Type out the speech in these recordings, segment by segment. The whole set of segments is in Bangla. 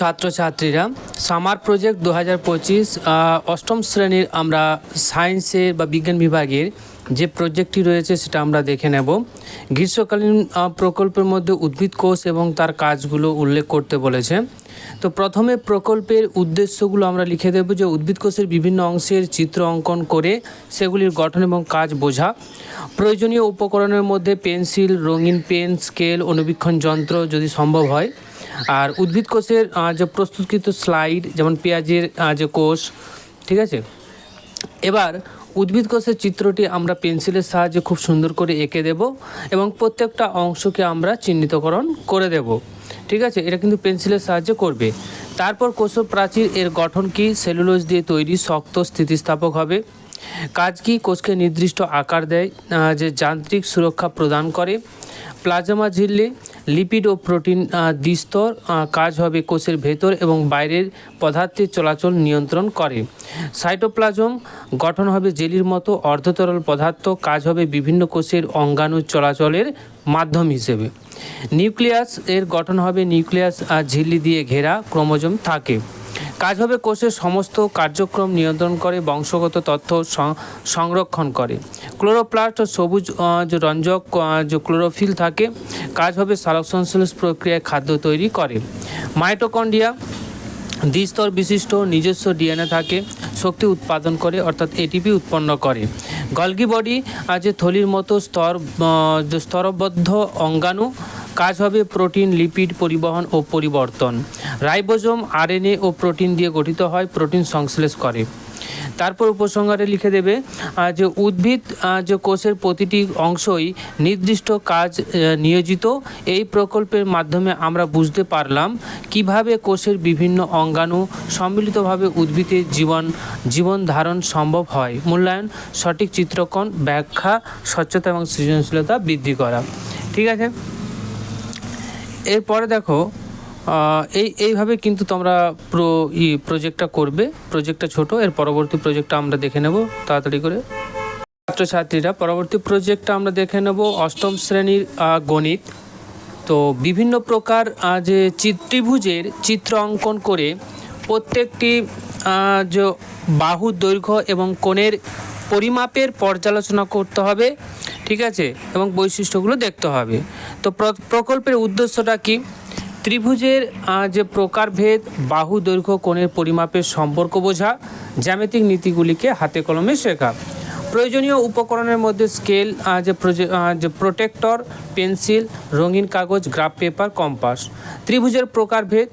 ছাত্রছাত্রীরা, সামার প্রজেক্ট দু হাজার পঁচিশ অষ্টম শ্রেণির আমরা সায়েন্সের বা বিজ্ঞান বিভাগের যে প্রজেক্টটি রয়েছে সেটা আমরা দেখে নেব। গ্রীষ্মকালীন প্রকল্পের মধ্যে উদ্ভিদ কোষ এবং তার কাজগুলো উল্লেখ করতে বলেছে। তো প্রথমে প্রকল্পের উদ্দেশ্যগুলো আমরা লিখে দেব যে উদ্ভিদ কোষের বিভিন্ন অংশের চিত্র অঙ্কন করে সেগুলির গঠন এবং কাজ বোঝা। প্রয়োজনীয় উপকরণের মধ্যে পেন্সিল, রঙিন পেন, স্কেল, অনুবীক্ষণ যন্ত্র যদি সম্ভব হয়। আর উদ্ভিদ কোষের যে প্রস্তুতকৃত স্লাইড, যেমন পেঁয়াজের যে কোষ, ঠিক আছে? এবার উদ্ভিদ কোষের চিত্রটি আমরা পেন্সিলের সাহায্যে খুব সুন্দর করে এঁকে দেব এবং প্রত্যেকটা অংশকে আমরা চিহ্নিতকরণ করে দেব। ঠিক আছে? এটা কিন্তু পেন্সিলের সাহায্যে করবে। তারপর কোষ প্রাচীর এর গঠন কি? সেলুলোজ দিয়ে তৈরি শক্ত স্থিতিস্থাপক হবে। কাজ কি? কোষকে নির্দিষ্ট আকার দেয় যে যান্ত্রিক সুরক্ষা প্রদান করে। প্লাজমা ঝিল্লি লিপিড ও প্রোটিন দ্বিস্তর কাজ হবে কোষের ভেতর এবং বাইরের পদার্থের চলাচল নিয়ন্ত্রণ করে। সাইটোপ্লাজম গঠন হবে জেলির মতো অর্ধতরল পদার্থ, কাজ হবে বিভিন্ন কোষের অঙ্গাণু চলাচলের মাধ্যম হিসেবে। নিউক্লিয়াস এর গঠন হবে নিউক্লিয়াস আর ঝিল্লি দিয়ে ঘেরা ক্রোমোজোম থাকে। কাজ হবে কোষের সমস্ত কার্যক্রম নিয়ন্ত্রণ করে, বংশগত তথ্য সংরক্ষণ করে। ক্লোরোপ্লাস্ট ও সবুজ রঞ্জক যে ক্লোরোফিল থাকে, কাজ হবে সালোক সংশ্লেষ প্রক্রিয়ায় খাদ্য তৈরি করে। মাইটোকন্ড্রিয়া, দ্বিস্তর বিশিষ্ট নিজস্ব ডিএনএ থাকে, শক্তি উৎপাদন করে, অর্থাৎ এটিপি উৎপন্ন করে। গলগি বডি যে থলির মতো স্তর স্তরবদ্ধ অঙ্গাণু কাজ হবে প্রোটিন, লিপিড পরিবহন ও পরিবর্তন। রাইবোজোম, আরএনএ ও প্রোটিন দিয়ে গঠিত হয়, প্রোটিন সংশ্লেষ করে। তারপর উপসংহারে লিখে দেবে যে উদ্ভিদ যে কোষের প্রতিটি অংশই নির্দিষ্ট কাজ নিয়োজিত। এই প্রকল্পের মাধ্যমে আমরা বুঝতে পারলাম কীভাবে কোষের বিভিন্ন অঙ্গাণু সম্মিলিতভাবে উদ্ভিদের জীবন জীবন ধারণ সম্ভব হয়। মূল্যায়ন, সঠিক চিত্রকণ, ব্যাখ্যা, স্বচ্ছতা এবং সৃজনশীলতা বৃদ্ধি করা। ঠিক আছে? এরপরে দেখো এই, এইভাবে কিন্তু তোমরা প্রো ই প্রজেক্টটা করবে। প্রজেক্টটা ছোট, এর পরবর্তী প্রজেক্টটা আমরা দেখে নেব তাড়াতাড়ি করে। ছাত্রছাত্রীরা, পরবর্তী প্রজেক্টটা আমরা দেখে নেব অষ্টম শ্রেণির গণিত। তো বিভিন্ন প্রকার যে ত্রিভুজের চিত্র অঙ্কন করে প্রত্যেকটি যে বাহু দৈর্ঘ্য এবং কোণের পরিমাপের পর্যালোচনা করতে হবে, ঠিক আছে? এবং বৈশিষ্ট্যগুলো দেখতে হবে। তো প্রকল্পের উদ্দেশ্যটা কি? ত্রিভুজের যে প্রকারভেদ, বাহু দৈর্ঘ্য, কোণের পরিমাপের সম্পর্ক বোঝা, জ্যামিতিক নীতিগুলিকে হাতে কলমে শেখা। প্রয়োজনীয় উপকরণের মধ্যে স্কেল যে যে প্রোটেক্টর, পেন্সিল, রঙিন কাগজ, গ্রাফ পেপার, কম্পাস। ত্রিভুজের প্রকারভেদ,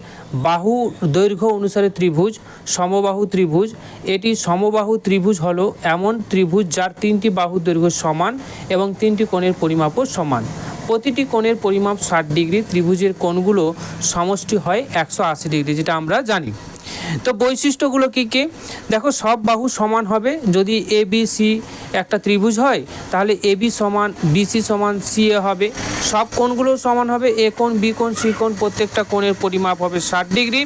বাহু দৈর্ঘ্য অনুসারে ত্রিভুজ, সমবাহু ত্রিভুজ। এটি সমবাহু ত্রিভুজ হলো এমন ত্রিভুজ যার তিনটি বাহু দৈর্ঘ্য সমান এবং তিনটি কোণের পরিমাপও সমান। প্রতিটি কোণের পরিমাপ ষাট ডিগ্রি, ত্রিভুজের কোণগুলো সমষ্টি হয় একশো আশি ডিগ্রি, যেটা আমরা জানি। তো বৈশিষ্ট্যগুলো কী কী? দেখো, সব বাহু সমান হবে। যদি এ বি সি একটা ত্রিভুজ হয়, তাহলে এ বি সমান বিসি সমান সি এ হবে। সব কোণগুলো সমান হবে। এ কোণ বি কোণ সি কোণ প্রত্যেকটা কোণের পরিমাপ হবে ষাট ডিগ্রি।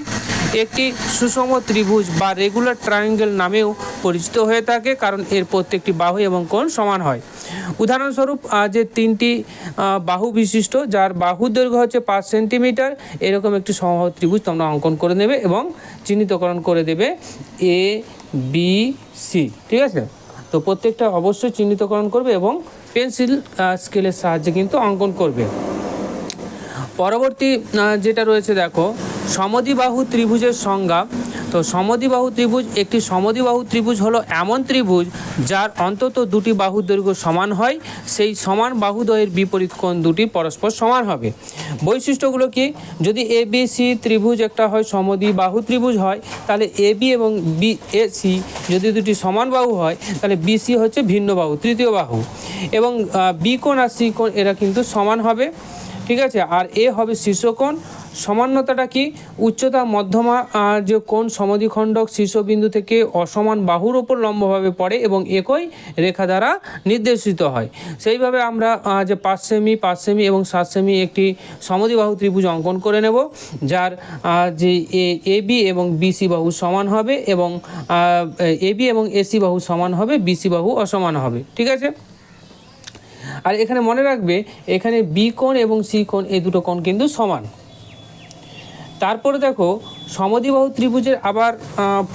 একটি সুষম ত্রিভুজ বা রেগুলার ট্রায়াঙ্গেল নামেও পরিচিত হয়ে থাকে, কারণ এর প্রত্যেকটি বাহু এবং কোণ সমান হয়। উদাহরণস্বরূপ যে তিনটি বাহু বিশিষ্ট, যার বাহু দৈর্ঘ্য হচ্ছে পাঁচ সেন্টিমিটার, এরকম একটি সমবাহু ত্রিভুজ তোমরা অঙ্কন করে নেবে এবং চিহ্নিতকরণ করে দেবে এ বি সি ঠিক আছে? তো প্রত্যেকটা অবশ্যই চিহ্নিতকরণ করবে এবং পেন্সিল স্কেলের সাহায্যে কিন্তু অঙ্কন করবে। পরবর্তী যেটা রয়েছে, দেখো সমদ্বিবাহু ত্রিভুজের সংজ্ঞা। তো সমদ্বিবাহু ত্রিভুজ, একটি সমদ্বিবাহু ত্রিভুজ হলো এমন ত্রিভুজ যার অন্তত দুটি বাহু দৈর্ঘ্য সমান হয়, সেই সমান বাহুদ্বয়ের বিপরীত কোণ দুটি পরস্পর সমান হবে। বৈশিষ্ট্যগুলো কি? যদি এ বি সি ত্রিভুজ একটা হয় সমদ্বিবাহু ত্রিভুজ হয়, তাহলে এ বি এবং বি এ সি যদি দুটি সমান বাহু হয়, তাহলে বি সি হচ্ছে ভিন্ন বাহু, তৃতীয় বাহু। এবং বি কোণ আর সি কোণ এরা কিন্তু সমান হবে। ঠিক আছে? আর এ হবে শীর্ষকোণ সমান্যতাটা কি? উচ্চতা, মধ্যমা যে কোন সমদ্বিখণ্ডক শীর্ষবিন্দু থেকে অসমান বাহুর ওপর লম্বভাবে পড়ে এবং একই রেখা দ্বারা নির্দেশিত হয়। সেইভাবে আমরা যে পাঁচ সেমি পাঁচ সেমি এবং সাত সেমি একটি সমদ্বিবাহু ত্রিভুজ অঙ্কন করে নেব, যার যে এ বি এবং বিসি বাহু সমান হবে এবং এ, বি এবং এসি বাহু সমান হবে বিসি বাহু অসমান হবে। ঠিক আছে? আর এখানে মনে রাখবে, এখানে বি কোণ এবং সি কোণ এই দুটো কোণ কিন্তু সমান। তারপরে দেখো সমদ্বিবাহু ত্রিভুজের আবার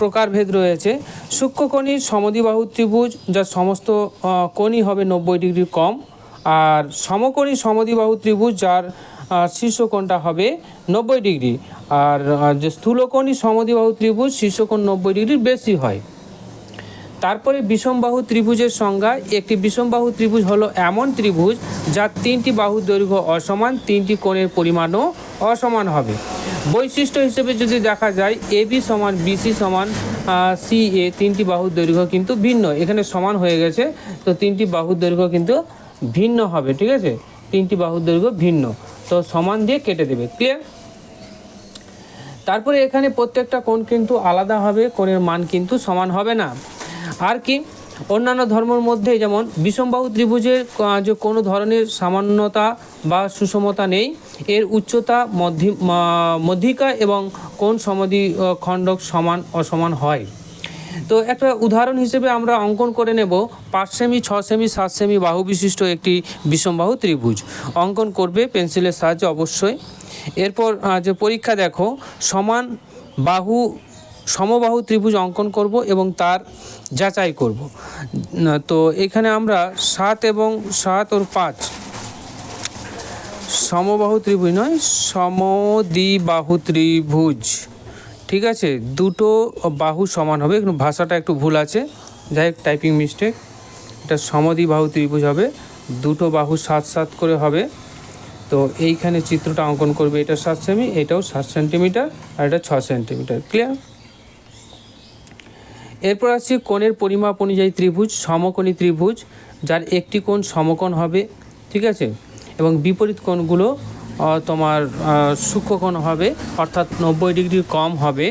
প্রকারভেদ রয়েছে। সূক্ষ্মকণির সমদ্বিবাহু ত্রিভুজ, যার সমস্ত কোণই হবে নব্বই ডিগ্রি কম। আর সমকোণী সমদ্বিবাহু ত্রিভুজ, যার শীর্ষকোণটা হবে নব্বই ডিগ্রি। আর যে স্থূলকোণী সমদ্বিবাহু ত্রিভুজ, শীর্ষকোণ নব্বই ডিগ্রির বেশি হয়। তারপরে বিষমবাহু ত্রিভুজের সংজ্ঞা, একটি বিষমবাহু ত্রিভুজ হলো এমন ত্রিভুজ, যার তিনটি বাহু দৈর্ঘ্য অসমান, তিনটি কোণের পরিমাণও অসমান হবে। বৈশিষ্ট্য হিসেবে যদি দেখা যায়, এ বি সমান বিসি সমান সি, এ তিনটি বাহুর দৈর্ঘ্য কিন্তু ভিন্ন। এখানে সমান হয়ে গেছে, তো তিনটি বাহুর দৈর্ঘ্য কিন্তু ভিন্ন হবে, ঠিক আছে? তিনটি বাহুর দৈর্ঘ্য ভিন্ন, তো সমান দিয়ে কেটে দেবে ক্লিয়ার তারপরে এখানে প্রত্যেকটা কোণ কিন্তু আলাদা হবে, কোণের মান কিন্তু সমান হবে না। আর কি? অন্যান্য ধর্মের মধ্যে যেমন বিষমবাহু ত্রিভুজের যে কোনো ধরনের সামান্যতা বা সুষমতা নেই, এর উচ্চতা মধ্যি মধ্যিকা এবং কোন সমাধি খণ্ডক সমান অসমান হয়। তো একটা উদাহরণ হিসেবে আমরা অঙ্কন করে নেব, পাঁচ সেমি, ছ সেমি, সাত সেমি বাহু বিশিষ্ট একটি বিষমবাহু ত্রিভুজ। অঙ্কন করবে পেন্সিলের সাহায্যে অবশ্যই। এরপর যে পরীক্ষা দেখো, সমান বাহু সমবাহু ত্রিভুজ অঙ্কন করব এবং তার যাচাই করব। তো এখানে আমরা সাত এবং সাত ওর পাঁচ। সমবাহু ত্রিভুজ নয়, সমদ্বিবাহু ত্রিভুজ। ঠিক আছে? দুটো বাহু সমান হবে। ভাষাটা একটু ভুল আছে। যাই হোক টাইপিং মিস্টেক এটা সমদ্বিবাহু ত্রিভুজ হবে। দুটো বাহু সাত সাত করে হবে। তো এইখানে চিত্রটা অঙ্কন করবে। এটা সাত সেমি, এটাও সাত সেন্টিমিটার, আর এটা ছ সেন্টিমিটার। ক্লিয়ার এরপর আসছে কোণের পরিমাপ অনুযায়ী ত্রিভুজ, সমকোণী ত্রিভুজ, যার একটি কোণ সমকোণ হবে, ঠিক আছে? এবং বিপরীত কোণগুলো তোমার সূক্ষ্মকোণ হবে, অর্থাৎ নব্বই ডিগ্রি কম হবে।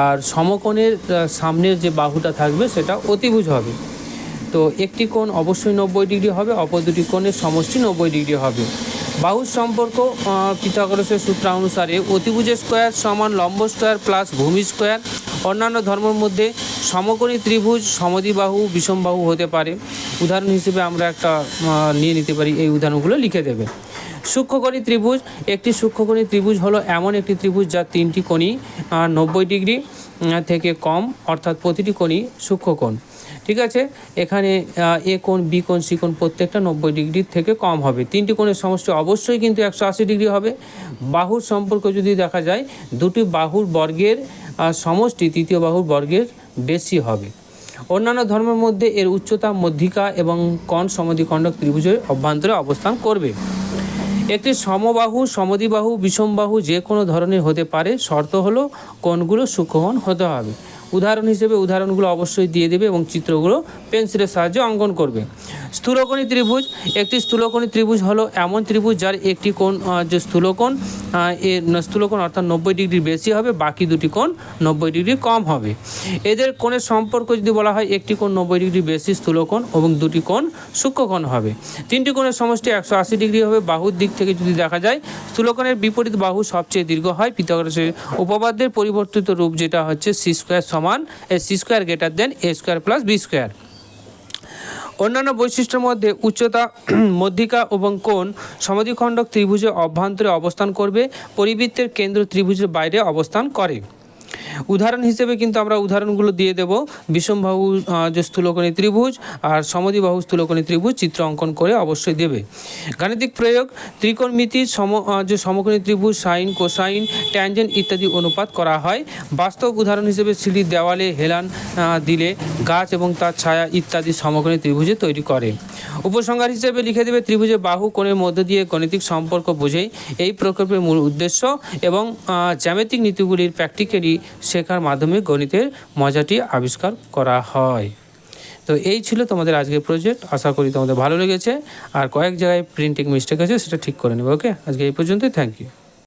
আর সমকোণের সামনের যে বাহুটা থাকবে, সেটা অতিভুজ হবে। তো একটি কোণ অবশ্যই নব্বই ডিগ্রি হবে, অপর দুটি কোণের সমষ্টি নব্বই ডিগ্রি হবে। বাহুর সম্পর্ক পিথাগোরাসের সূত্র অনুসারে অতিভুজের স্কোয়ার সমান লম্ব স্কোয়ার প্লাস ভূমি স্কোয়ার। অন্যান্য ধর্মের মধ্যে সমকোণী ত্রিভুজ সমদ্বিবাহু, বিষমবাহু হতে পারে। উদাহরণ হিসেবে আমরা একটা নিয়ে নিতে পারি, এই উদাহরণগুলো লিখে দেবে। সূক্ষ্মকোণী ত্রিভুজ, একটি সূক্ষ্মকোণী ত্রিভুজ হলো এমন একটি ত্রিভুজ যার তিনটি কোণই নব্বই ডিগ্রি থেকে কম, অর্থাৎ প্রতিটি কোণই সূক্ষ্মকোণ। ঠিক আছে? এখানে এ কোণ, বি কোণ, সি কোণ প্রত্যেকটা নব্বই ডিগ্রির থেকে কম হবে। তিনটি কোণের সমষ্টি অবশ্যই কিন্তু একশো আশি ডিগ্রি হবে। বাহুর সম্পর্ক যদি দেখা যায়, দুটি বাহুর বর্গের সমষ্টি, তৃতীয় বাহুর বর্গের বেশি হবে। অন্যান্য ধর্মের মধ্যে এর উচ্চতা মধ্যিকা এবং কণ সমধিখণ্ড ত্রিভুজের অভ্যন্তরে অবস্থান করবে। একটি সমবাহু সমধিবাহু বিষমবাহু যে কোনো ধরনের হতে পারে। শর্ত হলো কোণগুলো সূক্ষ্মকোণ হতে হবে। উদাহরণ হিসেবে উদাহরণগুলো অবশ্যই দিয়ে দেবে এবং চিত্রগুলো পেন্সিলের সাহায্যে অঙ্কন করবে। স্থূলকোণী ত্রিভুজ, একটি স্থূলকোণী ত্রিভুজ হলো এমন ত্রিভুজ যার একটি কোণ যে স্থূলকোণ এর স্থূলকোণ অর্থাৎ নব্বই ডিগ্রি বেশি হবে, বাকি দুটি কোণ নব্বই ডিগ্রি কম হবে। এদের কোণের সম্পর্ক যদি বলা হয়, একটি কোণ নব্বই ডিগ্রি বেশি স্থূলকোণ এবং দুটি কোণ সূক্ষ্মকোণ হবে। তিনটি কোণের সমষ্টি একশো আশি ডিগ্রি হবে, বাহুর দিক থেকে যদি দেখা যায়, স্থূলকোণের বিপরীত বাহু সবচেয়ে দীর্ঘ হয়, পিথাগোরাসের উপপাদ্যের পরিবর্তিত রূপ যেটা হচ্ছে সি স্কোয়ার সমান A C square greater than A square plus B square অন্যান্য বৈশিষ্ট্যের মধ্যে উচ্চতা, মধ্যিকা এবং কোণ সমাধিখণ্ডক ত্রিভুজের অভ্যন্তরে অবস্থান করবে, পরিবৃত্তের কেন্দ্র ত্রিভুজের বাইরে অবস্থান করে। উদাহরণ হিসেবে কিন্তু আমরা উদাহরণগুলো দিয়ে দেব। বিষমবাহু যে স্থূলকোণী ত্রিভুজ আর সমদ্বিবাহু স্থূলকোণী ত্রিভুজ চিত্র অঙ্কন করে অবশ্যই দেবে। গাণিতিক প্রয়োগ, ত্রিকোণমিতি, সম যে সমকোণী ত্রিভুজ, সাইন, কোসাইন, ট্যানজেন্ট ইত্যাদি অনুপাত করা হয়। বাস্তব উদাহরণ হিসেবে সিঁড়ির দেওয়ালে, হেলান দিলে গাছ এবং তার ছায়া ইত্যাদি সমকোণী ত্রিভুজে তৈরি করে। উপসংহার হিসেবে লিখে দেবে ত্রিভুজের বাহু কোণের মধ্য দিয়ে গণিতিক সম্পর্ক বোঝেই এই প্রকল্পের মূল উদ্দেশ্য এবং জ্যামিতিক নীতিগুলির প্র্যাকটিক্যালি শেখার মাধ্যমে গণিতের মজাটি আবিষ্কার করা হয়। তো এই ছিল তোমাদের আজকের প্রজেক্ট আশা করি তোমাদের ভালো লেগেছে। আর কয়েক জায়গায় প্রিন্টিং মিস্টেক আছে, সেটা ঠিক করে নেবে ওকে আজকে এই পর্যন্তই থ্যাংক ইউ